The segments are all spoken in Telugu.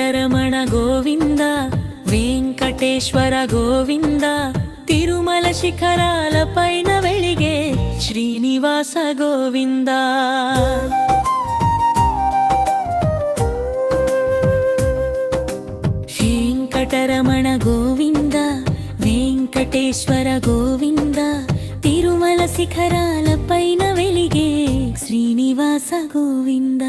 గోవింద వెంకటేశ్వర గోవింద తిరుమల శిఖరాల పైన వెళిగే శ్రీనివాస గోవింద. వెంకటరమణ గోవింద వెంకటేశ్వర గోవింద తిరుమల శిఖరాల పైన వెలిగే శ్రీనివాస గోవింద.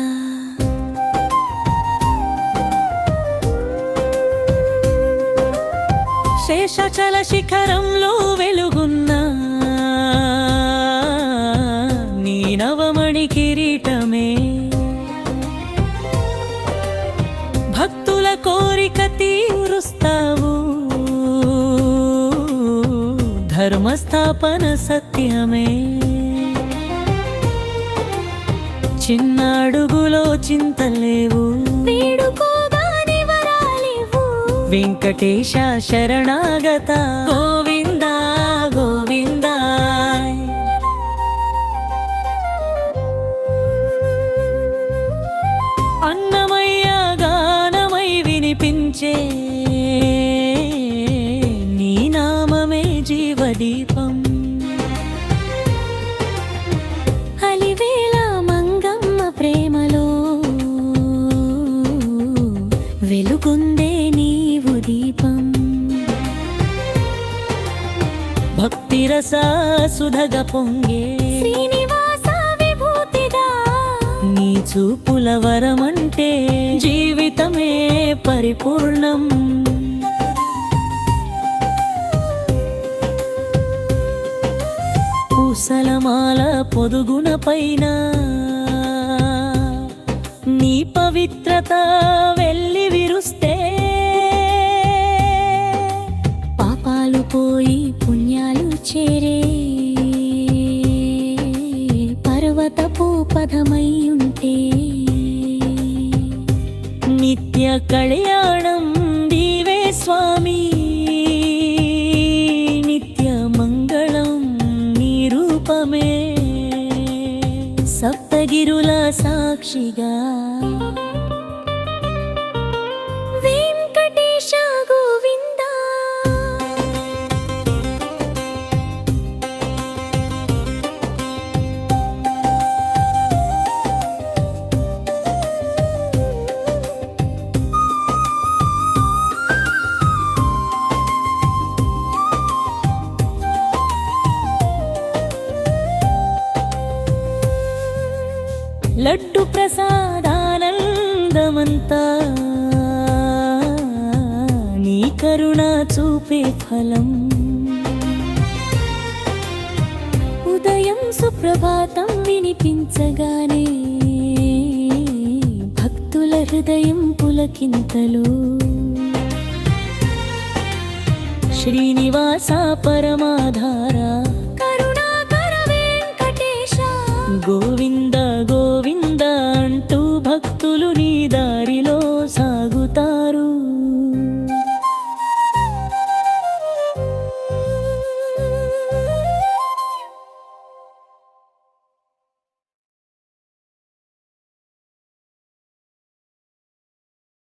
శేషచల శిఖరంలో వెలుగున్న. నీ నవమణి కిరీటమే. భక్తుల కోరిక తీరుస్తావు. ధర్మస్థాపన సత్యమే. చిన్న అడుగులో చింతలేవు. వేడుకో వెంకటేశ శరణాగత. గోవింద గోవింద. అన్నమయ్య గానమై వినిపించే నీ నామమే జీవదీపం. భక్తి రస సుధగ పొంగే శ్రీనివాస విభూతిగా నీ చూపుల వరమంటే జీవితమే పరిపూర్ణం. పూసలమాల పొదుగున పైన నీ పవిత్రత వెళ్ళి విరుస్తే పదమయ్యుంటే నిత్య కళ్యాణం దీవే స్వామి. నిత్య మంగళం నీ రూపమే. సప్తగిరుల సాక్షిగా లడ్డు ప్రసాదానందమంతా. నీ కరుణ చూపే ఫలం. ఉదయం సుప్రభాతం వినిపించగానే భక్తుల హృదయం పులకింతలు. శ్రీనివాస పరమాధారా